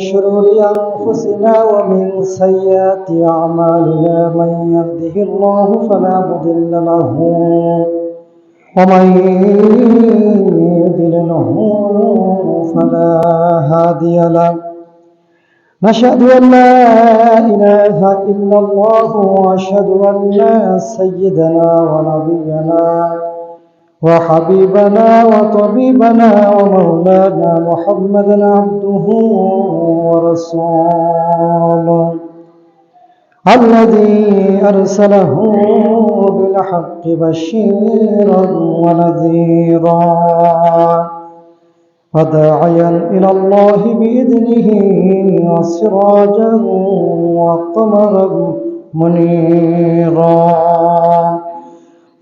شرور أنفسنا ومن سيئات أعمالنا من يهده الله فلا مضل له ومن يضلله فلا هادي له. نشهد أن لا إله إلا الله وأشهد أن سيدنا ونبينا وحبيبنا وطبيبنا ومولانا محمدا عبده ورسوله الذي أرسله بالحق بشيرا ونذيرا وداعيا إلى الله بإذنه وسراجا وقمرا منيرا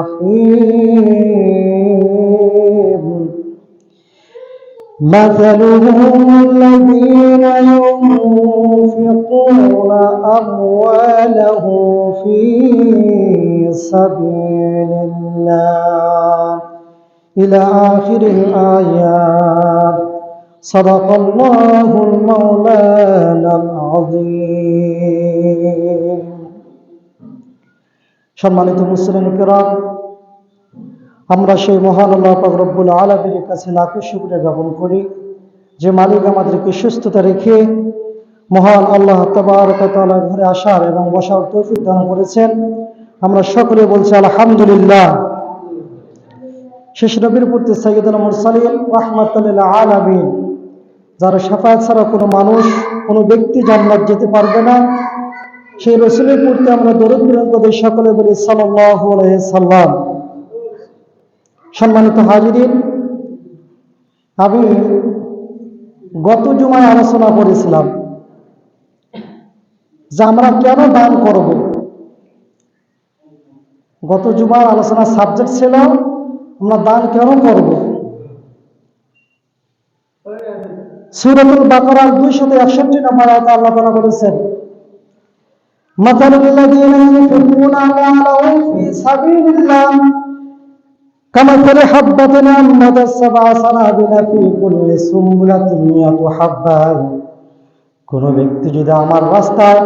الرحيم مثلهم الذين ينفقون أموالهم في سبيل الله إلى آخر الآيات صدق الله المولانا العظيم সম্মানিত মুসলিম কেরাম আমরা সেই মহান আল্লাহ রব্বুল আলমীর কাছে লাখো শুক্রিয়া জ্ঞাপন করি। যে মালিক আমাদেরকে সুস্থতা রেখে মহান আল্লাহ তালা ঘরে আসার এবং বসার তৌফিক দান করেছেন। আমরা সকলে বলছি আলহামদুলিল্লাহ। শেষ নবীর প্রতি সৈয়দুল মুরসালিন রহমতুল্লাহ আলামিন, যার সাফায়াত ছাড়া কোনো মানুষ, কোনো ব্যক্তি জান্নাত যেতে পারবে না। সেই রসুলের প্রতি আমরা দরদ করে সকলে বলি সাল্লাহ সাল্লাম। সম্মানিত হাজিরিন আমি গত জুমায় আলোচনা করেছিলাম যে আমরা কেন দান করব গত জুমার আলোচনার সাবজেক্ট ছিল আমরা দান কেন করব সুরতুল বাকরার দুইশত একষট্টি নম্বর আয়তে আল্লাহ তালা বলেছেন مثل الذين ينفقون أموالهم في سبيل الله كمثل حبة أنبتت سبع سنابل في كل سنبلة مئة حبة কোন ব্যক্তি যদি আমার রাস্তায়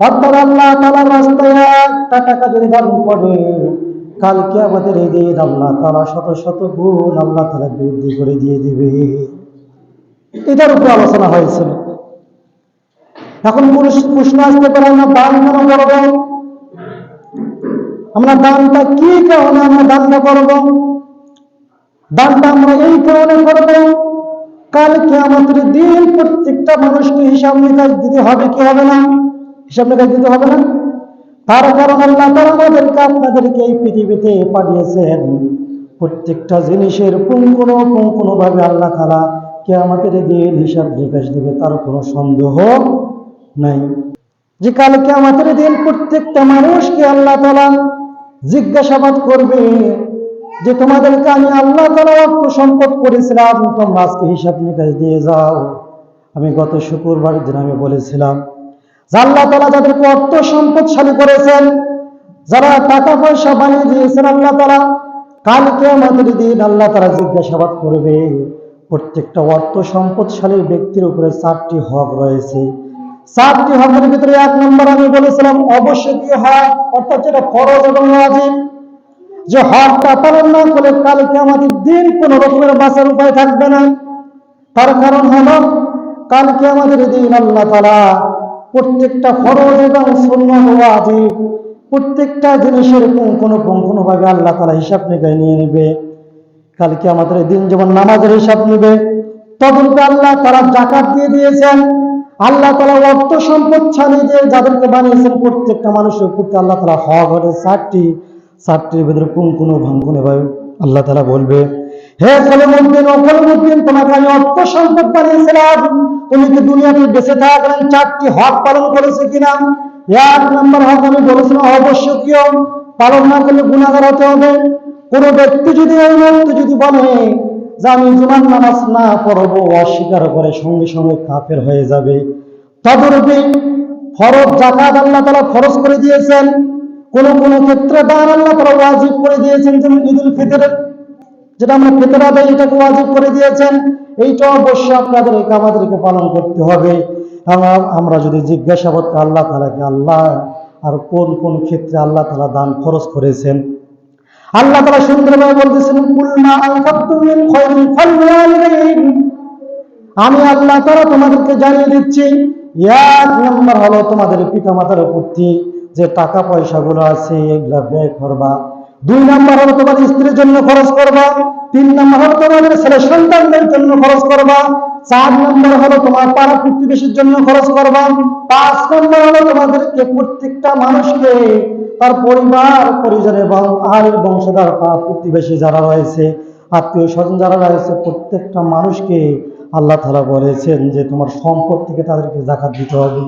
অর্থাৎ আল্লাহ তালার রাস্তায় একটা টাকা যদি দান করে কালকে আমাদের এই দিন আল্লাহ তালা শত শত গুণ আল্লাহ তালা বৃদ্ধি করে দিয়ে দিবে এটার উপর আলোচনা হয়েছিল এখন প্রশ্ন আসতে পারে আমরা দান কেন করব আমরা দানটা কি কারণে আমরা দানটা করব? দানটা আমরা এই কারণে করব, কালকে আমাদের দিন প্রত্যেকটা মানুষকে হিসাব নিকাশ দিতে হবে কি হবে না? হিসাব নিকাশ দিতে হবে না? তার কারণ আল্লাহ তারা আমাদেরকে আপনাদেরকে এই পৃথিবীতে পাঠিয়েছেন। প্রত্যেকটা জিনিসের পুঙ্কুন পুঙ্কুন ভাবে আল্লাহ তালা কে আমাদের দিন হিসাব নিকাশ দিবে, তার কোনো সন্দেহ নাই। যে কালকে আমাদের দিন প্রত্যেকটা মানুষকে আল্লাহ তালা জিজ্ঞাসাবাদ করবে যে তোমাদেরকে আমি আল্লাহ তালা অর্থ সম্পদ করেছিলাম, তোমরা আজকে হিসাব নিকাশ দিয়ে যাও। আমি গত শুক্রবার দিন আমি বলেছিলাম আল্লাহ তালা যাদেরকে অর্থ সম্পদশালী করেছেন, যারা টাকা পয়সা বানিয়ে দিয়েছেন আল্লাহ তালা কালকে আমাদের দিন আল্লাহ তারা জিজ্ঞাসাবাদ করবে, প্রত্যেকটা অর্থ সম্পদশালী ব্যক্তির উপরে চারটি হক রয়েছে। চারটি হকের ভিতরে এক নম্বর আমি বলেছিলাম, অবশ্যই হক অর্থাৎ যেটা ফরজ এবং ওয়াজিব, যে হকটা পালন না করলে কালকে আমাদের দিন কোন রকমের বাঁচার উপায় থাকবে না। তার কারণ হলো কালকে আমাদের দিন আল্লাহ তালা প্রত্যেকটা ফরজ এবং সুন্নাত ওয়াজিব, প্রত্যেকটা জিনিসের কোনো ভাবে আল্লাহ তালা হিসাব নিকায় নিয়ে নেবে। কালকে আমাদের দিন যেমন নামাজের হিসাব নেবে তদন্ত আল্লাহ তারা জাকাত দিয়ে দিয়েছেন। আল্লাহ তালা অর্থ সম্পদ ছাড়িয়ে দিয়ে যাদেরকে বানিয়েছেন প্রত্যেকটা মানুষের প্রতি আল্লাহ তালা হক হবে চারটি, চারটির ভিতরে কোন কোনো ভাঙ্গুনে ভাই? আল্লাহ তালা বলবে, হে সলিমুদ্দিন ও কলিমুদ্দিন, তোমাকে আমি অর্থ সম্পদ বানিয়েছিলাম। তুমি কি দুনিয়াতে বেঁচে থাকলেন? চারটি হক পালন করেছে কিনা? এক নম্বর হক আমি বলেছিলাম অবশ্য অবশ্যকীয় পালন না করলে গুণাগার হতে হবে। কোন ব্যক্তি যদি এই মুহূর্তে যদি বলে যে আমি জুমার নামাজ না পড়ব অস্বীকার করে সঙ্গে সঙ্গে কাফের হয়ে যাবে। তদরূপে ফরজ জাকাত আল্লাহ তালা ফরজ করে দিয়েছেন। কোন কোন ক্ষেত্রে দান আল্লাহ তালা ওয়াজিব করে দিয়েছেন, যেমন ঈদুল ফিতরের যেটা আমরা ফেতরা দেয় এটাকে ওয়াজিব করে দিয়েছেন এইটা অবশ্যই আপনাদেরকে আমাদেরকে পালন করতে হবে। আমরা যদি জিজ্ঞাসাবাদ আল্লাহ তালাকে আল্লাহ, আর কোন কোন ক্ষেত্রে আল্লাহ তালা দান খরচ করেছেন? আল্লাহ তারা সুন্দরভাবে বলতেছেন আমি আল্লাহ তারা তোমাদেরকে জানিয়ে দিচ্ছি এক নম্বর হলো তোমাদের পিতা মাতার প্রতি যে টাকা পয়সাগুলো আছে, এগুলা ব্যয় করবা। দুই নম্বর হলো তোমার স্ত্রীর জন্য খরচ করবা। তিন নম্বর হলো তোমাদের ছেলে সন্তানদের জন্য খরচ করবা। চার নম্বর হলো তোমার পাড়া প্রতিবেশীর জন্য খরচ করবা। পাঁচ নম্বর হলো তোমাদেরকে প্রত্যেকটা মানুষকে তার পরিবার পরিজন এবং আয়ের বংশধর পাড়া প্রতিবেশী যারা রয়েছে, আত্মীয় স্বজন যারা রয়েছে, প্রত্যেকটা মানুষকে আল্লাহ তালা বলেছেন যে তোমার সম্পদ থেকে তাদেরকে জাকাত দিতে হবে।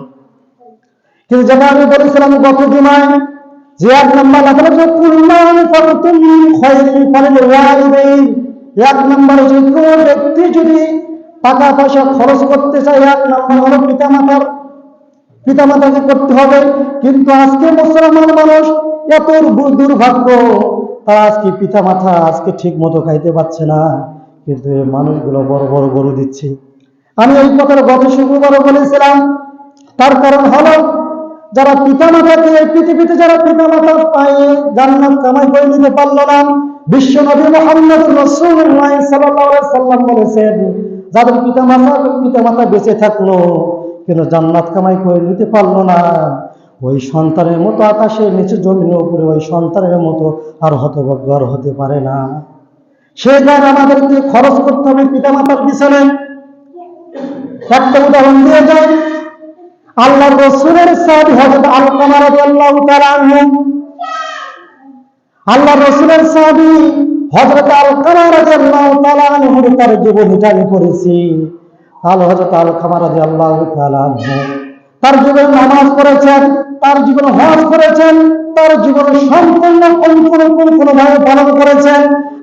কিন্তু যেটা আমি বলেছিলাম গত জুমায় যে এক নম্বর আপনার যে কুরবান ফারতুম ওয়ালিদাইন এক নম্বর হচ্ছে কোনো ব্যক্তি যদি টাকা পয়সা খরচ করতে চায়, এক নম্বর হলো পিতামাতার, পিতামাতাকে করতে হবে। কিন্তু আজকে মুসলমান মানুষ এত দুর্ভাগ্য, তারা আজকে পিতামাতা আজকে ঠিক মতো খাইতে পারছে না। কিন্তু এই মানুষগুলো বড় বড় গরু দিচ্ছে। আমি এই কথাটা গত শুক্রবারও বলেছিলাম, তার কারণ হলো যারা পিতামাতাকে এই পৃথিবীতে যারা পিতামাতার পায়ে জান্নাত কামাই করে নিতে পারল না বিশ্ব নবী মোহাম্মদ রসুল্লাহ সাল্লাম বলেছেন, যাদের পিতামাতা পিতামাতা বেঁচে থাকল কিন্তু জান্নাত কামাই করে নিতে পারল না? ওই সন্তানের মতো আকাশের নিচে জমিনের উপরে ওই সন্তানের মতো আর হতভাগ্য আর হতে পারে না। সে কারণে আমাদেরকে খরচ করতে হবে পিতামাতার পিছনে। একটা উদাহরণ দিয়ে যায় আল্লাহ রসুলের সাহাবী হযরত আলকামা রাদিয়াল্লাহু তাআলা আনহু। আল্লাহ রসুলের সাহাবী হযরত আলকামা রাদিয়াল্লাহু তাআলা আনহুর তার জীবনীটা আমি পড়েছি আল হযরত আলকামা রাদিয়াল্লাহু তাআলা আনহু তার জীবনে নামাজ পড়েছেন, তার জীবনে হজ করেছেন, তার জীবনে সম্পূর্ণ সম্পূর্ণ সম্পূর্ণভাবে পালন করেছেন।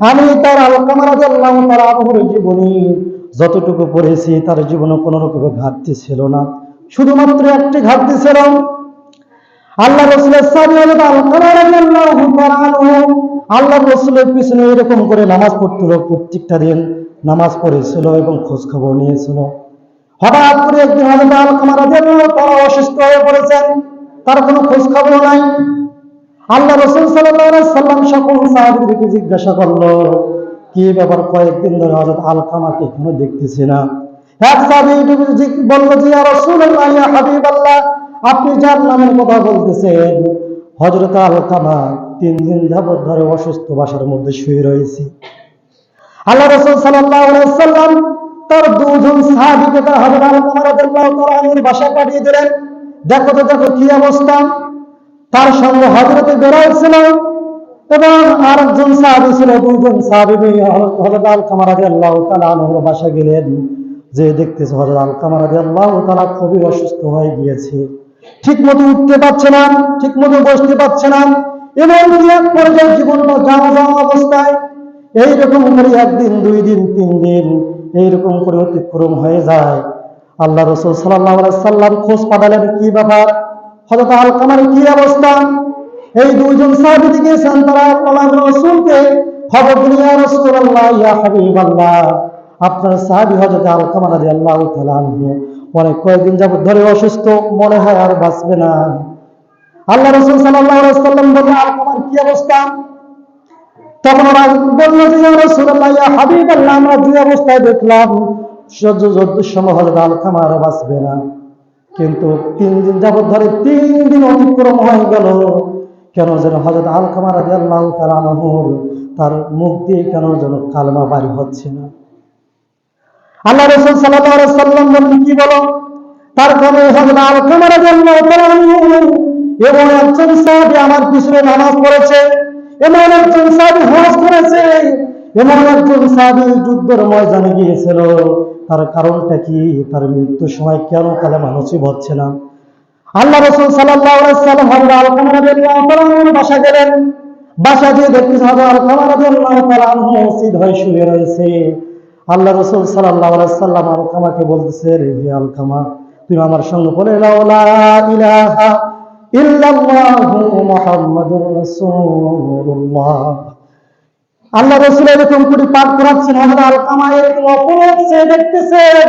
আমি তার আলকামা রাদিয়াল্লাহু তাআলা আনহুর জীবনী যতটুকু পড়েছি, তার জীবনে কোনো রকমের ঘাটতি ছিল না। শুধুমাত্র একটি ঘাটতি ছিল, আল্লাহ রসুলের আল্লাহ রসুলের পিছনে এরকম করে নামাজ পড়ছিল প্রত্যেকটা দিন নামাজ পড়েছিল এবং খোঁজ খবর নিয়েছিল। হঠাৎ করে একদিন তাআলা অসুস্থ হয়ে পড়েছেন, তার কোনো খোঁজ খবর নাই। আল্লাহ রসুল সাল্লাম সকল সাহাবীদেরকে জিজ্ঞাসা করল, কি ব্যাপার? কয়েকদিন ধরে হযরত আলকামাকে এখনও দেখতেছি না? বলল আপনি যার নামের কথা বলতেছেন তিন দিন যাবত ধরে অসুস্থ বাসার মধ্যে শুয়ে রয়েছে। আল্লাহ সাল্লাম তার দুজন তার তাআলা বাসায় পাঠিয়ে দিলেন। দেখো তো, দেখো কি অবস্থা। তার সঙ্গে হজরতে বেড়াই ছিল এবং আরেকজন সাহাবি ছিল দুজন সাহাবি হজরত আল আল্লাহ আনহুর বাসা গেলেন। যে দেখতেছে হজরত আল কামারাদি আল্লাহ তালা খুবই অসুস্থ হয়ে গিয়েছে। ঠিক মতো উঠতে পারছে না ঠিক মতো বসতে পারছে না এবং এক পর্যায়ে জীবনটা যাওয়া যাওয়া অবস্থায়? এইরকম করে একদিন, দুই দিন, তিন দিন এইরকম করে অতিক্রম হয়ে যায়। আল্লাহ রসুল সাল্লাহ সাল্লাম খোঁজ পাঠালেন কি ব্যাপার? হযরত আলকামার কি অবস্থা? এই দুইজন সাহাবী গিয়েছেন তারা আল্লাহ রসুলকে খবর দিলেন, ইয়া রাসূলুল্লাহ, ইয়া হাবিবাল্লাহ আপনার সাহাবী হযরত আলকামা রাদিয়াল্লাহু তাআলা আনহু অনেক কয়েকদিন যাবত ধরে অসুস্থ, মনে হয় আর বাঁচবে না। আল্লাহ রসুল সাল্লাম বললেন আলকামার কি অবস্থা? তখন ওরা বলল যে রাসূলুল্লাহ, ইয়া হাবিবাল্লাহ, আমরা দুই অবস্থায় দেখলাম সহ্য যদ্দুর সময় হযরত আলকামা আর বাঁচবে না। কিন্তু তিন দিন যাবত ধরে তিন দিন অতিক্রম হয়ে গেল। কেন যেন হজরত আল কামার আল্লাহ তার তার মুখ দিয়ে কেন যেন কালমা বাড়ি হচ্ছে না। আল্লাহ রসুল সাল্লাহ সাল্লাম বললেন, কি বলো? তার কারণে হজরত আল কামার তার আনহু এবং একজন সাহাবী আমার পিছনে নামাজ পড়েছে এমন একজন সাহাবী হজ করেছে এমন একজন সাহাবী যুদ্ধের ময়দানে গিয়েছিল। তার কারণটা কি? তার মৃত্যুর সময় কেন কালেমা নসিব হচ্ছে না? আল্লাহ রসুল আলাইহি সাল্লাম রাদিয়াল্লাহু তাআলা আনহুর বাসা গেলেন। বাসা গিয়ে দেখতে হযরত আলকামা রাদিয়াল্লাহু তাআলা মসজিদ হয়ে শুয়ে রয়েছে। আল্লাহ রসুল সাল্লাম আলকামাকে বলতেছে, রে হে আলকামা তুমি আমার সঙ্গে বলে আল্লাহ রসুল এরকম করে পাঠ করাচ্ছেন আলকামা এরকম অপরাধ দেখতেছেন।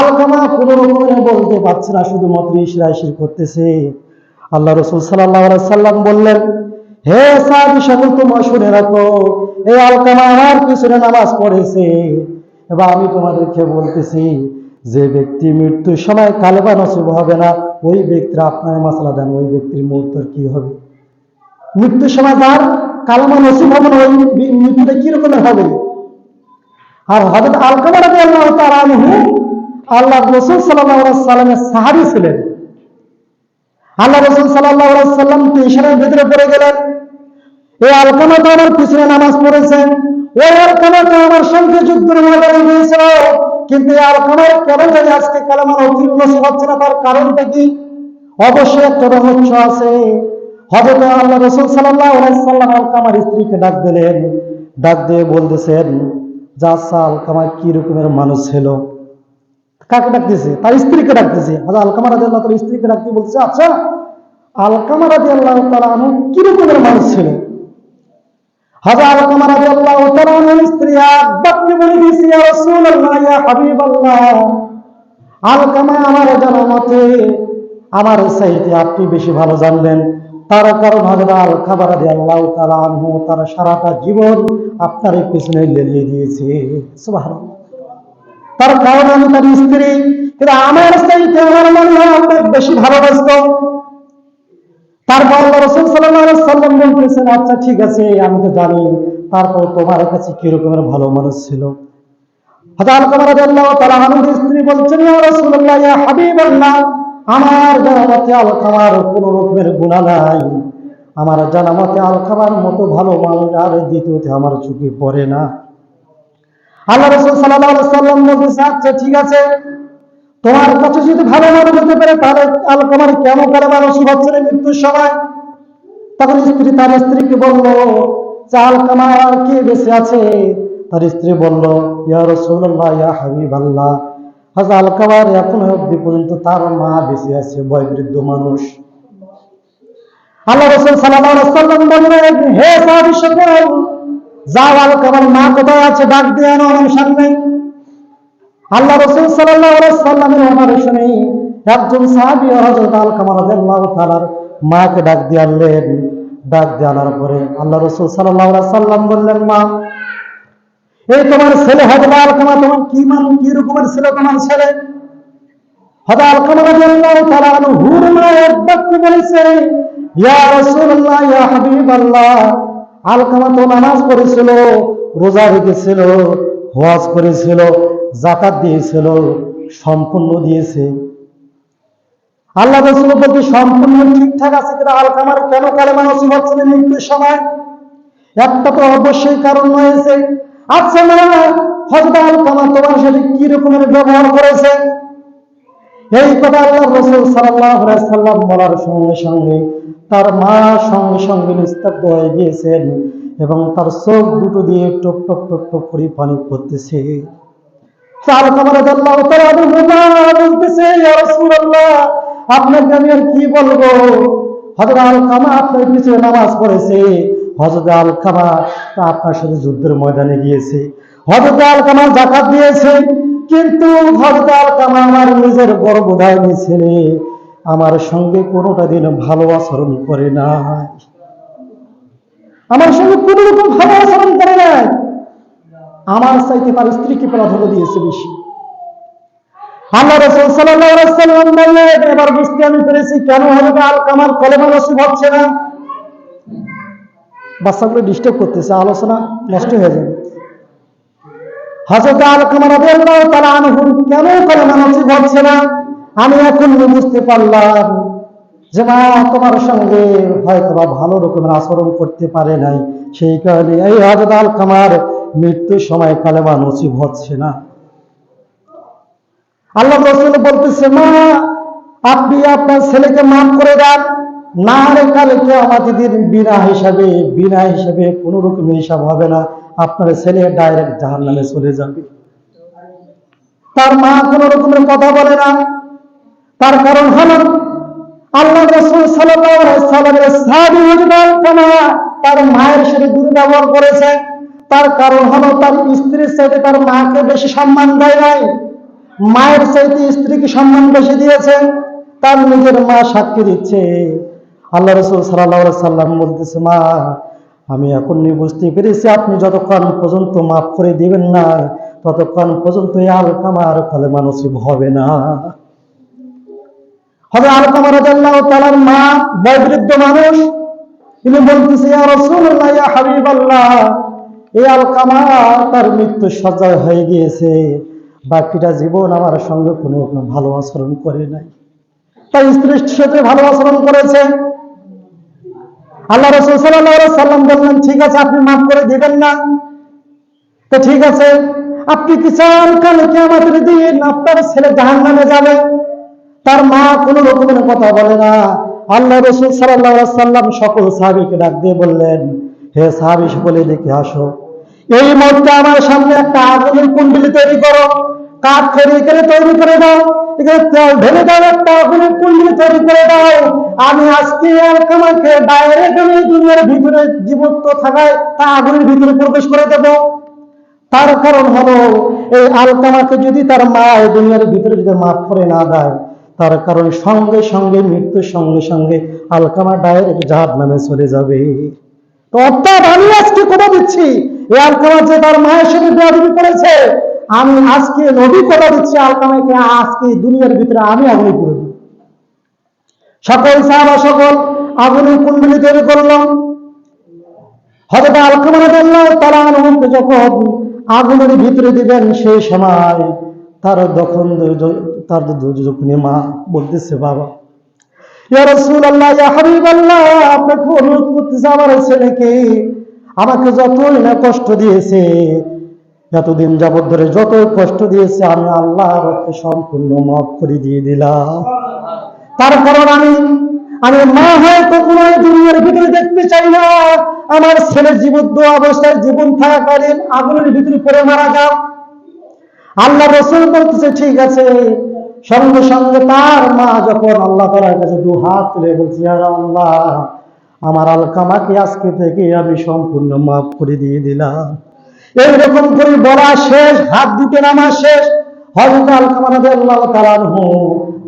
আলকামা কোনো রকমের বলতে পারছে না, শুধুমাত্র ইশির করতেছে। আল্লাহ রসুল আলাইহি সাল্লাম বললেন হে সাহাবী সকল তোমরা শুনে রাখো। এই আলকামা আমার পিছনে নামাজ পড়েছে। এবার আমি তোমাদেরকে বলতেছি, যে ব্যক্তি মৃত্যুর সময় কালেবা নসিব হবে না, ওই ব্যক্তির আপনার মাসলা দেন, ওই ব্যক্তির মুহূর্তের কি হবে? মৃত্যুর সময় তার কালেমা নসিব হবে না, ওই মৃত্যুটা কি রকমের হবে? আর হযরত আলকামা রাদিয়াল্লাহু তার আনহু আল্লাহ রসুল আলাইহি সাল্লামের সাহাবী ছিলেন। আল্লাহ রাসূল আলাইহি সাল্লাম টেনশনের ভিতরে পড়ে গেলেন। এই আলকামা তো আমার পিছনে নামাজ পড়েছে। ওই আলকামা তো আমার সঙ্গে যুদ্ধের ময়দানে গিয়েছিল কিন্তু আলকামার কেন জানি আজকে কালামার অতীর্ণ হচ্ছে না, তার কারণটা কি? অবশ্যই একটা রহস্য আছে। হযরত আল্লাহ রসুল সাল্লাল্লাহু আলাইহি সাল্লাম আলকামার স্ত্রীকে ডাক দিলেন। ডাক দিয়ে বলতেছেন, যা আচ্ছা আলকামা কি রকমের মানুষ ছিল? কাকে ডাকতেছে তার স্ত্রীকে ডাকতেছে হাজা আলকামা রাজি আল্লাহ তার স্ত্রীকে ডাকতে বলছে আচ্ছা আলকামা রাজি আল্লাহ তালা কি রকমের মানুষ ছিল? হাজা আলকামা রাজি আল্লাহ আলকামা আমার জানা আমার আপনি বেশি ভালো জানবেন। তার কারণ হজরত আল খাবার আল্লাহ তালা আনহু, তারা সারাটা জীবন আপনার পিছনে লেলিয়ে দিয়েছে। তার কারণ আমি তার স্ত্রী, কিন্তু আমার চাইতে আমার মনে হয় আপনার বেশি ভালোবাসত। তারপর আল্লাহ রসুল সাল্লাম বলতেছেন আচ্ছা ঠিক আছে, আমি তো জানি। তারপর তোমার কাছে ভালো মানুষ ছিল? আল্লাহ আমার মতে ভালো মানুষ আর আমার পড়ে না। আল্লাহ রসুল সাল্লাম বলতেছে আচ্ছা ঠিক আছে তোমার কাছে যদি ভালো মানুষ হতে পারে, তাহলে আলকামার কেন করে মানুষ? হচ্ছে মৃত্যুর সময়। তখন স্ত্রী তার স্ত্রীকে বলল, যে আলকামার কে বেঁচে আছে? তার স্ত্রী বলল, ইয়া রসুল্লাহ ইয়া হাবিব আল্লাহ হাজা আলকামার এখনও অব্দি পর্যন্ত তার মা বেঁচে আছে, বয়বৃদ্ধ মানুষ। আল্লাহ রসুল সাল্লাম বললেন, হে সাহাবী সকল যাও আলকামার মা কোথায় আছে? ডাক দিয়ে আনো, আমার সামনে। আল্লাহ রসুল সাল্লাহ সাল্লামের আমার শুনে একজন সাহাবি হজরত আলকামা রাদিয়াল্লাহু তাআলার মাকে ডাক দিয়ে আনলেন। ডাক দিয়ে আনার পরে আল্লাহ রসুল সাল্লাহ সাল্লাম বললেন, মা এই তোমার ছেলে হজরত আলকামা, তোমার কি মান, কি রকমের ছিল, তোমার ছেলে? ইয়া হাবিবাল্লাহ, আলকামা তো নামাজ পড়েছিল, রোজা রেখেছিল, হজ করেছিল জাকাত দিয়েছিল, সম্পূর্ণ দিয়েছে। আল্লাহ রসুল বলতে সম্পূর্ণ ঠিকঠাক আছে কিনা আলকামার কেন কালেমা নসিব হচ্ছে না মৃত্যুর সময় একটা তো অবশ্যই কারণ রয়েছে। আচ্ছা না হজরত আলকামা তোমার সাথে কি রকমের ব্যবহার করেছে? এই কথা আল্লাহ রসুল সাল্লাম বলার সঙ্গে সঙ্গে তার মা সঙ্গে সঙ্গে নিস্তব্ধ হয়ে গিয়েছেন এবং তার চোখ দুটো দিয়ে টপ টপ টপ টপ করে পানি পড়তেছে। রাসূলুল্লাহ, আপনাকে আমি আর কি বলব? আল আপনার পিছনে নামাজ পড়েছে। আল আপনার সাথে যুদ্ধের ময়দানে গিয়েছে। আল দিয়েছে, কিন্তু আল আমার নিজের বড় বোধায় ছেলে আমার সঙ্গে কোনোটা দিন ভালো আচরণ করে নাই। আমার সঙ্গে কোনো রকম ভালো আচরণ করে নাই। আমার চাইতে তার স্ত্রীকে প্রাধান্য দিয়েছে বেশি। বুঝতে আমি এখন বুঝতে পারলাম যে, মা, তোমার সঙ্গে হয়তো ভালো রকমের আচরণ করতে পারে নাই। সেই কারণে, এই হযরত আল কামার মৃত্যুর সময় কালেমা নসিব হচ্ছে না। আল্লাহ রসুল বলতেছে, মা, আপনি আপনার ছেলেকে মাফ করে দেন। না রে কালকে আমাদের দিন বিনা হিসাবে বিনা হিসাবে কোনো রকমের হিসাব হবে না। আপনার ছেলে ডাইরেক্ট জাহান নামে চলে যাবে। তার মা কোনো রকমের কথা বলে না। তার কারণ হলো, আল্লাহ রসুল সাল্লামের তার মায়ের সাথে দুর্ব্যবহার করেছে। তার কারণ হলো তার স্ত্রীর সাথে তার মাকে বেশি সম্মান দেয় নাই। মায়ের চাইতে স্ত্রীকে সম্মান বেশি দিয়েছে, তার নিজের মা সাক্ষী দিচ্ছে। আল্লাহ রসুল সাল্লাহ সাল্লাম বলতেছে, মা, আমি এখন নিয়ে বুঝতে পেরেছি আপনি যতক্ষণ পর্যন্ত মাফ করে দিবেন না, ততক্ষণ পর্যন্ত এই আলকামার ফলে মানসিক হবে না। হবে আলকামা রাজাল্লাহ তালার মা, বয়োবৃদ্ধ মানুষ। তিনি বলতেছে ইয়া হাবিবাল্লাহ এই আলকামা তার মৃত্যু সজ্জায় হয়ে গিয়েছে। বাকিটা জীবন আমার সঙ্গে কোনো রকম ভালো আচরণ করে নাই। তার স্ত্রীর সাথে ভালো আচরণ করেছে। আল্লাহ রসুল বললেন, ঠিক আছে, আপনি মাফ করে দিবেন না। তো ঠিক আছে, আপনি কি চান কালকে আমাদের দিন আপনার ছেলে জাহান নামে যাবে? তার মা কোনো রকমের কথা বলে না। আল্লাহ রসুল সাল্লাহ সাল্লাম সকল সাহাবিকে ডাক দিয়ে বললেন, হে সাহাবি সকলে দেখে আসো। এই মুহূর্তে আমার সামনে একটা আগুনের কুণ্ডলি তৈরি করো। কাঠ খড়ি এখানে তৈরি করে দাও। এখানে ঢেলে দাও, একটা আগুনের কুণ্ডলি তৈরি করে দাও। আমি আজকে আমাকে ডাইরেক্ট আমি এই দুনিয়ার ভিতরে জীবন্ত থাকায় তা আগুনের ভিতরে প্রবেশ করে দেবো। তার কারণ হলো, এই আলকামাকে যদি তার মা দুনিয়ার ভিতরে যদি মাফ করে না দেয়, তার কারণ সঙ্গে সঙ্গে মৃত্যুর সঙ্গে সঙ্গে আলকামা ডাইরেক্ট জাহাজ নামে চলে যাবে। তো অর্থাৎ আমি আজকে কথা দিচ্ছি এই আলকামা যে তার মায়ের সাথে বেয়াদবি করেছে। আমি আজকে নবী কথা দিচ্ছি আলকামাকে আজকে দুনিয়ার ভিতরে আমি আগুনে করে দেব। সকল সাহাবা সকল আগুনের কুণ্ডলি তৈরি করলাম। হয়তো আলকামানা আল্লাহ তারা আনন্দকে যখন আগুনের ভিতরে দিবেন, সেই সময় তার তখন তার যখন মা বলতেছে, বাবা, ইয়া রাসূলুল্লাহ, ইয়া হাবিবাল্লাহ, আপনাকে অনুরোধ করতেছে, আমার ছেলেকে আমাকে যতই না কষ্ট দিয়েছে, এতদিন যাবৎ ধরে যত কষ্ট দিয়েছে, আমি আল্লাহর সম্পূর্ণ মাফ করে দিয়ে দিলাম। তার কারণ আমি আমি মা হয় কখনো দুনিয়ার ভিতরে দেখতে চাই না। আমার ছেলে জীবদ্দ অবস্থায় জীবন থাকাকালীন আগুনের ভিতরে পড়ে মারা যাও আল্লাহ রসুল বলতেছে, ঠিক আছে। সঙ্গে সঙ্গে তার মা যখন আল্লাহ তালার কাছে দু হাত তুলে বলছে আর আল্লাহ আমার আলকামাকে আজকে থেকে আমি সম্পূর্ণ মাফ করে দিয়ে দিলাম। এইরকম করে বলা শেষ, হাত দুটো নামা শেষ। হজরত আলকামা রাদি আল্লাহ তালান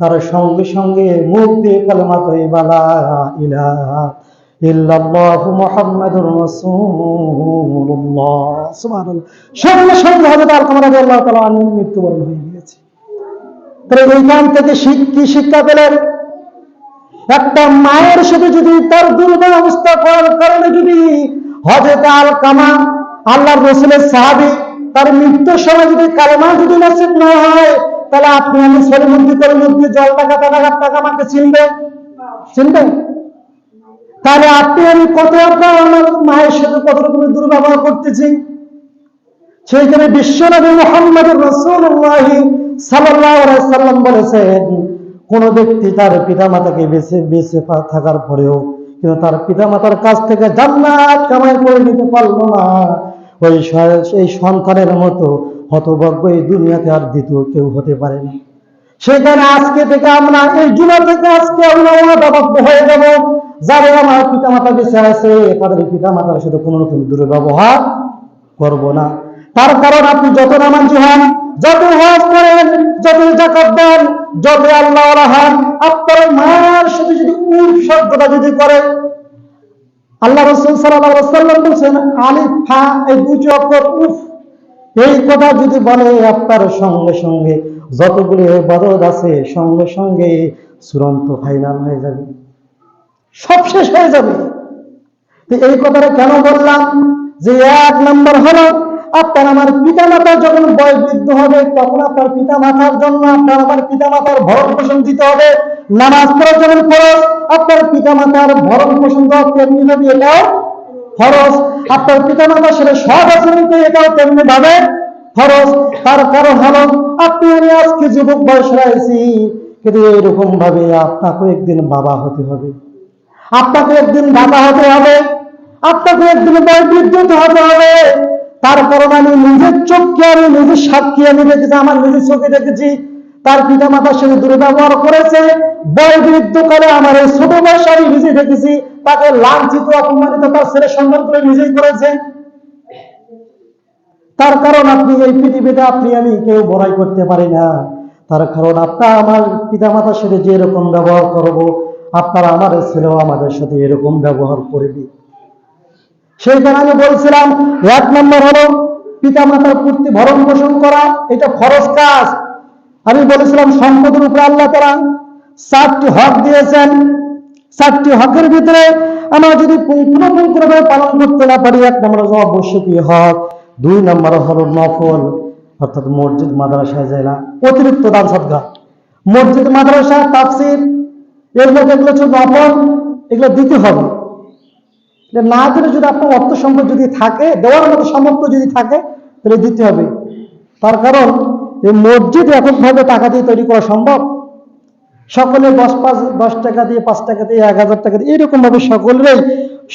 তার সঙ্গে সঙ্গে মুখ দিয়ে কালমা তৈবালা ইলাহা ইল্লাল্লাহু সঙ্গে সঙ্গে হযরত আলকামা রাদিয়াল্লাহু তাআলা মৃত্যুবরণ হয়ে গিয়েছে। তাহলে এইখান থেকে কি শিক্ষা পেলেন? একটা মায়ের সাথে যদি তার দুর্বল অবস্থা করার কারণে যদি হজরত আলকামা আল্লাহ রসুলের সাহাবী, তার মৃত্যুর সময় যদি কালেমা যদি নসিব না হয়, তাহলে আপনি আমি শরীরবন্দি করে মধ্যে জল টাকা টাকা টাকা আমাকে চিনবেন চিনবেন তাহলে আপনি আমি কত আপনার আমার মায়ের সাথে কত রকমের দুর্ব্যবহার করতেছি? সেইখানে বিশ্বনবী মোহাম্মদ রসুল্লাহ সাল্লাহ সাল্লাম বলেছেন কোন ব্যক্তি তার পিতামাতাকে বেঁচে পা- থাকার পরেও কিন্তু তার পিতামাতার কাছ থেকে জান্নাত কামাই করে নিতে পারল না। ওই এই সন্তানের মতো হতভাগ্য এই দুনিয়াতে আর দ্বিতীয় কেউ হতে পারে না। সেখানে আজকে থেকে আমরা, এই জুমা থেকে আজকে আমরা অনাদাবদ্ধ হয়ে যাব। যারা আমার পিতা মাতা বেঁচে আছে তাদের পিতা মাতার সাথে কোনো রকম দুর্ব্যবহার করব না। তার কারণ আপনি যত নামাজি হন যত হজ করেন যত জাকাত দেন যত আল্লাহ হন, আপনার মায়ের সাথে যদি উফ শব্দটা যদি করেন আল্লাহ রসুল সাল্লাম বলছেন, আলিফ, ফা, এই দুটি অক্ষর, উফ। এই কথা যদি বলে আপনার সঙ্গে সঙ্গে, যতগুলি বদল আছে, সঙ্গে সঙ্গে চূড়ান্ত ফাইনাল হয়ে যাবে। সব শেষ হয়ে যাবে। এই কথাটা কেন বললাম? যে এক নম্বর হলো আপনার আমার পিতা মাতা যখন বয়স বৃদ্ধ হবে, তখন আপনার পিতা মাতার জন্য আপনার আমার পিতা মাতার ভরণ পোষণ দিতে হবে। নামাজ পড়ার যখন খরচ, আপনার পিতা মাতার ভরণ পোষণ দেওয়া তেমনি ভাবে এটাও ফরজ আপনার পিতা মাতা সেটা সব আচরণ এটাও তেমনি ভাবে ফরজ তার কারণ হলো, আপনি আমি আজকে যুবক বয়স রয়েছি কিন্তু এরকম ভাবে আপনাকে একদিন বাবা হতে হবে। আপনাকে একদিন দাদা হতে হবে। আপনাকে একদিন বয়বৃদ্ধ হতে হবে। তার আমি নিজের চোখকে আমি নিজের সাক্ষী আমি দেখেছি, আমার নিজের চোখে দেখেছি। তার পিতা মাতার সাথে দুর্ব্যবহার করেছে। বয়বৃদ্ধ কালে আমার এই ছোট বয়সে আমি নিজে দেখেছি, তাকে লাঞ্ছিত, অপমানিত তার ছেলে সন্ধান করে নিজেই করেছে। তার কারণ আপনি এই পৃথিবীতে, আপনি আমি কেউ বড়াই করতে পারি না। তার কারণ আপনার, আমার পিতা মাতার সাথে যে এরকম ব্যবহার করব, আপনার আমার ছেলেও আমাদের সাথে এরকম ব্যবহার করবে। সেইখানে আমি বলছিলাম, এক নম্বর হলো পিতা মাতার প্রতি ভরণ পোষণ করা, এটা খরচ কাজ। আমি বলেছিলাম, সম্পদের উপরে আল্লাহ তারা চারটি হক দিয়েছেন। চারটি হকের ভিতরে আমরা যদি পুঙ্খানুপুঙ্খভাবে পালন করতে না পারি, এক নম্বর হলো অবশ্যই হক, দুই নম্বর হলো নফল, অর্থাৎ মসজিদ, মাদ্রাসায় যায় না অতিরিক্ত দান সদকা। মসজিদ, মাদ্রাসা, তাফসির, এগুলো যেগুলো হচ্ছে নফল, এগুলো দিতে হবে। যে না দিলে যদি আপনার অর্থ সম্পদ যদি থাকে, দেওয়ার মতো সামর্থ্য যদি থাকে, তাহলে দিতে হবে। তার কারণ, এই মসজিদ এককভাবে টাকা দিয়ে তৈরি করা সম্ভব। সকলে দশ পাঁচ, দশ টাকা দিয়ে, পাঁচ টাকা দিয়ে, এক হাজার টাকা দিয়ে এরকম ভাবে সকলেরই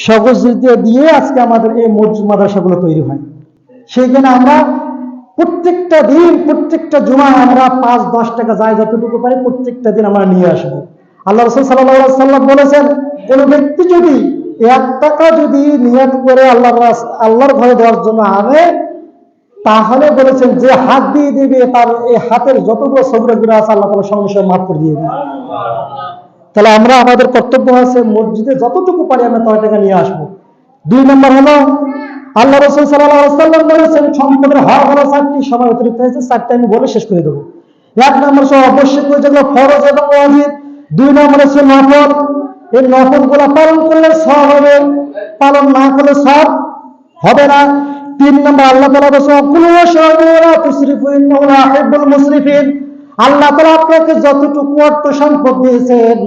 সহযোগিতা দিয়ে আজকে আমাদের এই মসজিদ মাদ্রাসাগুলো তৈরি হয়। সেইখানে আমরা প্রত্যেকটা দিন, প্রত্যেকটা জুমায় আমরা পাঁচ, দশ টাকা যাই যতটুকু পারি প্রত্যেকটা দিন আমরা নিয়ে আসব। আল্লাহ রসুল সাল্লাহ সাল্লাম বলেছেন, কোন ব্যক্তি যদি এক টাকা যদি নিয়ত করে আল্লাহ আল্লাহর ঘরে দেওয়ার জন্য আনে, তাহলে বলেছেন যে হাত দিয়ে দিবে, তার এই হাতের যতগুলো সবরে গুণা আছে, আল্লাহ তালা সঙ্গে সঙ্গে মাফ করে দিয়ে দিবে। তাহলে আমরা, আমাদের কর্তব্য আছে মসজিদে যতটুকু পারি আমরা তত টাকা নিয়ে আসব। দুই নম্বর হলো, আল্লাহ রসুল সাল্লাম বলেছেন, সম্পদের হক হলো চারটি সময় অতিরিক্ত হয়েছে, চারটি আমি বলে শেষ করে দেবো। এক নম্বর সহ অবশ্যই যেগুলো ফরজ এবং ওয়াজিব। দুই নম্বর হচ্ছে নফল। এই নফলগুলা পালন করলে সব হবে। পালন না করলে সব হবে না। তিন নম্বর, আল্লাহ তালা বলছে মুসরিফিন আল্লাহ তালা আপনাকে যতটুকু অর্থ সম্পদ দিয়েছেন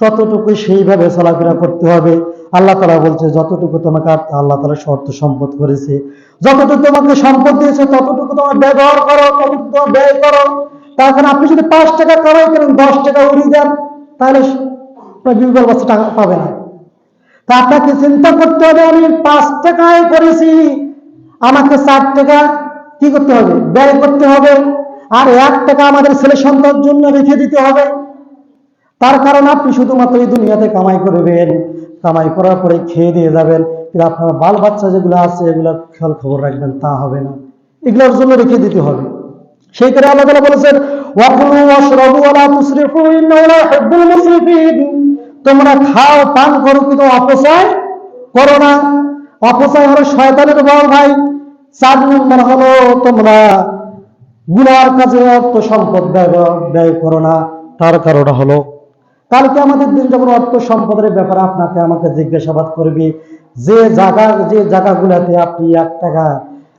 ততটুকু সেইভাবে চলাফেরা করতে হবে। আল্লাহ তালা বলছে, যতটুকু তোমাকে আল্লাহ তালা অর্থ সম্পদ করেছে। যতটুকু তোমাকে সম্পদ দিয়েছে, ততটুকু তোমার ব্যবহার করো, ততটুকু তোমার ব্যয় করো। তার আপনি যদি পাঁচ টাকা কামাই কেন দশ টাকা উড়িয়ে দেন, তাহলে বিপুল বছর টাকা পাবে না। তা আপনাকে চিন্তা করতে হবে, আমি পাঁচ টাকায় করেছি। আমাকে চার টাকা কি করতে হবে? ব্যয় করতে হবে। আর এক টাকা আমাদের ছেলে সন্তানের জন্য রেখে দিতে হবে। তার কারণ আপনি শুধুমাত্র এই দুনিয়াতে কামাই করবেন। কামাই করার পরে খেয়ে দিয়ে যাবেন। কিন্তু আপনার বাল বাচ্চা যেগুলো আছে, এগুলো খেয়াল খবর রাখবেন, তা হবে না। এগুলোর জন্য রেখে দিতে হবে। সেই করে আল্লাহ বলেছেন ওয়াকুলু ওয়াশরাবু ওয়া লা তুসরিফু ইন্নাহু লা তোমরা খাও, পান করো, কিন্তু অপচয় করো না। অপচয় হলো শয়তানের বল ভাই। চার নম্বর হলো তোমরা গুনার কাজে অর্থ সম্পদ ব্যয় করো না। তার কারণ হলো, কালকে আমাদের দিন যখন অর্থ সম্পদের ব্যাপারে আপনাকে আমাকে জিজ্ঞাসাবাদ করবে, যে জায়গা, যে জায়গাগুলোতে আপনি এক টাকা,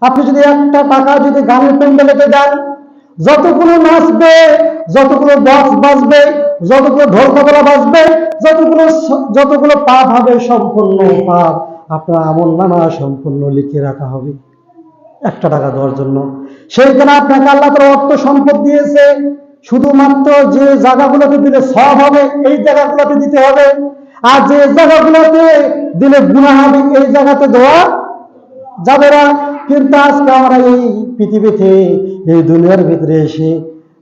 আপনি যদি একটা টাকা যদি গানের প্যান্ডেলেতে দেন, যতগুলো নাচবে, যতগুলো বক্স বাজবে, যতগুলো ঢোল তবলা বাজবে যতগুলো যতগুলো পাপ হবে, সম্পূর্ণ পাপ আপনার আমল নামা সম্পূর্ণ লিখে রাখা হবে। একটা টাকা দেওয়ার জন্য। সেইখানে আপনাকে আল্লাহ তাআলা অর্থ সম্পদ দিয়েছে। শুধুমাত্র যে জায়গাগুলোতে দিলে সব হবে, এই জায়গাগুলোতে দিতে হবে। আর যে জায়গাগুলোতে দিলে গুণা হবে, এই জায়গাতে দেওয়া যাবে না। কিন্তু আজকে আমরা এই পৃথিবীতে, এই দুনিয়ার ভিতরে এসে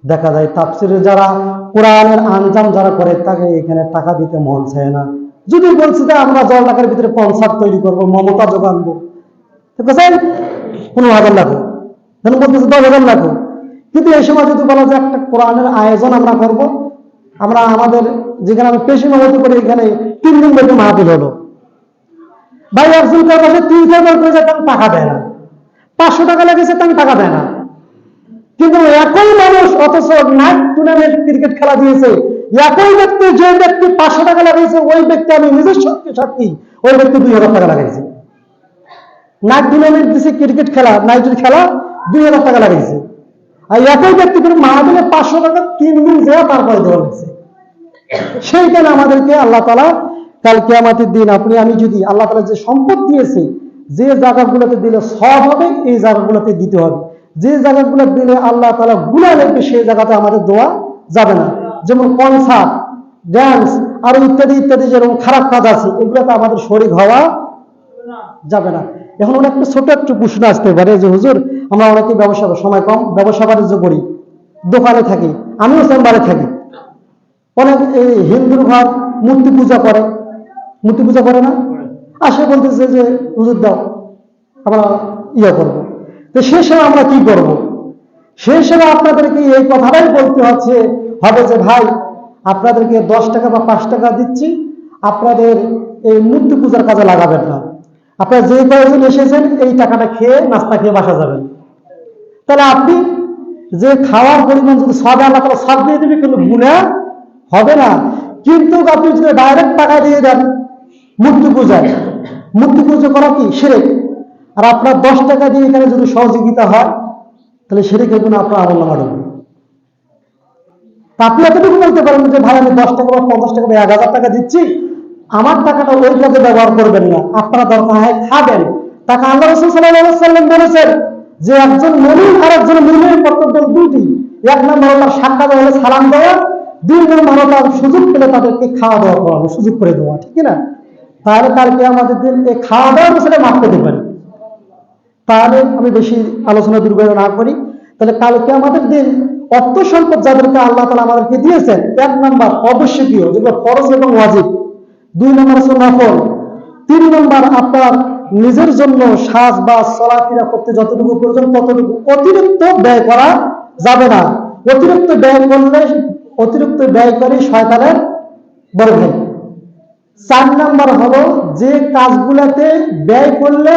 দেখা যায় তাপসিরে যারা কোরআনের আঞ্জাম যারা করে তাকে এখানে টাকা দিতে মন চায় না। যদি বলছি যে আমরা জল টাকার ভিতরে কনসার্ট তৈরি করব, মমতা আছে পনেরো হাজার লাগো তাহলে বলতেছে দশ হাজার লাগো কিন্তু এই সময় যদি বলা যায় একটা কোরআনের আয়োজন আমরা করব, আমরা আমাদের যেখানে আমি পেশি মহতি করি এখানে তিন দিন ব্যাপী মাহফিল হলো। ভাই, একজন কার তিন হাজার করে টাকা দেয় না। পাঁচশো টাকা লেগেছে, তাকে টাকা দেয় না। কিন্তু একই মানুষ অথচ নাইট টুর্নামেন্ট ক্রিকেট খেলা দিয়েছে। একই ব্যক্তি যে ব্যক্তি পাঁচশো টাকা লাগিয়েছে, ওই ব্যক্তি আমি নিজের সত্যি সত্যি ওই ব্যক্তি দুই হাজার টাকা লাগাইছে নাইট টুর্নামেন্ট দিছে ক্রিকেট খেলা, নাইটের খেলা দুই হাজার টাকা লাগিয়েছে। আর একই ব্যক্তি কিন্তু মাহাদিনে পাঁচশো টাকা তিন দিন দেওয়া তারপরে দেওয়া লাগছে সেইখানে আমাদেরকে আল্লাহ তালা কাল কেয়ামাতের দিন আপনি, আমি যদি আল্লাহ তালা যে সম্পদ দিয়েছে, যে জায়গাগুলোতে দিলে সব হবে, এই জায়গাগুলোতে দিতে হবে। যে জায়গাগুলো দিলে আল্লাহ তালা গুলা লাগবে সেই জায়গাতে আমাদের দোয়া যাবে না। যেমন কনসার্ট ড্যান্স আর ইত্যাদি ইত্যাদি যেরকম খারাপ কাজ আছে, এগুলোতে আমাদের শরীর হওয়া যাবে না। এখন অনেকটা ছোট একটু প্রশ্ন আসতে পারে যে, হুজুর, আমরা অনেকে ব্যবসা সময় কম, ব্যবসা বাণিজ্য করি, দোকানে থাকি, আমিও চেম্বারে থাকি। অনেক এই হিন্দুর ঘর মূর্তি পূজা করে। মূর্তি পূজা করে না? আসে বলতেছে যে, হুজুর, দাও, আমরা ইয়ে করব। তো সে সময় আমরা কি করব? সেই সময় আপনাদেরকে এই কথাটাই বলতে হচ্ছে, হবে যে, ভাই, আপনাদেরকে দশ টাকা বা পাঁচ টাকা দিচ্ছি, আপনাদের এই মূর্তি পূজার কাজে লাগাবেন না। আপনারা যে কয়েকজন এসেছেন, এই টাকাটা খেয়ে নাস্তা খেয়ে বাসা যাবেন। তাহলে আপনি যে খাওয়ার পরিমাণ যদি সব আল্লাহ তালা সব দিয়ে দেবে কিন্তু গুণা হবে না। কিন্তু আপনি যদি ডাইরেক্ট টাকা দিয়ে দেন মূর্তি পূজায়, মূর্তি পুজো করা কি? সেরেক আর আপনার দশ টাকা দিয়ে এখানে যদি সহযোগিতা হয়, তাহলে সেরেকের গুণ আপনার আমল নামা তা আপনি এতটুকু বলতে পারেন যে, ভাই, আমি দশ টাকা বা পঞ্চাশ টাকা বা এক হাজার টাকা দিচ্ছি, আমার টাকাটা ওই কাজে ব্যবহার করবেন না। আপনারা দরকার হয় খাবেন। টাকা আল্লাহ রসুল সাল্লাম বলেছেন যে, একজন মমিন আর একজন মুমিনের কর্তব্য দুটি এক নম্বর তার সাক্ষাৎ হলে সালাম দেওয়া, দুই নম্বর তার সুযোগ পেলে তাদেরকে খাওয়া দাওয়া করানো। সুযোগ করে দেওয়া, ঠিক না? তাহলে তার কে আমাদের দিন এই খাওয়া দাওয়ার বিষয়টা মাফ পেতে পারি। তাহলে আমি বেশি আলোচনা দুর্বল না করি। তাহলে কালকে আমাদের দিন অর্থ সম্পদ যাদেরকে আল্লাহ তালা আমাদেরকে দিয়েছেন, এক নম্বর অবশ্যকীয়, যেগুলো ফরজ এবং ওয়াজিব। দুই নম্বর হচ্ছে নফল। তিন নম্বর আপনার নিজের জন্য শ্বাস বা চলাফেরা করতে যতটুকু প্রয়োজন ততটুকু অতিরিক্ত ব্যয় করা যাবে না। অতিরিক্ত ব্যয় করলে, অতিরিক্ত ব্যয় করে শয়তানের বড় চার নাম্বার হলো যে কাজগুলোতে ব্যয় করলে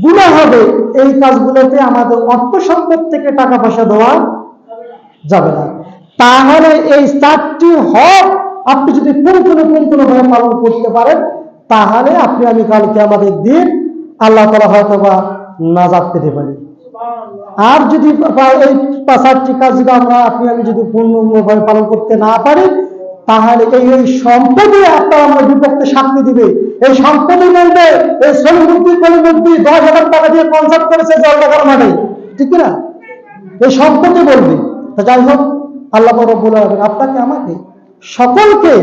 গুণা হবে এই কাজগুলোতে আমাদের অর্থ সম্পদ থেকে টাকা পয়সা দেওয়া যাবে না। তাহলে এই চারটি হক আপনি যদি পুরোপুরি পুরোপুরি পালন করতে পারেন, তাহলে আপনি আমি কালকে আমাদের দিন আল্লাহ তালা হয়তো বা নাজাদ পেতে পারি। আর যদি এই চারটি কাজ যদি আমরা আপনি আমি যদি পূর্ণভাবে পালন করতে না পারি তাহলে এই এই সম্পদে আপনার আমরা বিপক্ষে সাক্ষী দিবে। এই সম্পদে বলবে, এই শ্রমমূর্তি কলিমূর্তি দশ হাজার টাকা দিয়ে কনসার্ট করেছে জল টাকার মাঠে ঠিক না এই সম্পদে বলবে। তা যাই হোক, আল্লাহ রব্বুল আলামিন আপনাকে, আমাকে, সকলকে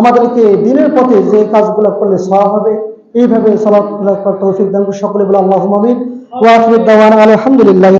আমাদেরকে দিনের পথে যে কাজগুলো করলে সওয়াব হবে, এইভাবে সালাত তৌফিক দান সকলে বলে আল্লাহ আমিন। ওয়া আখিরু আলহামদুলিল্লাহ।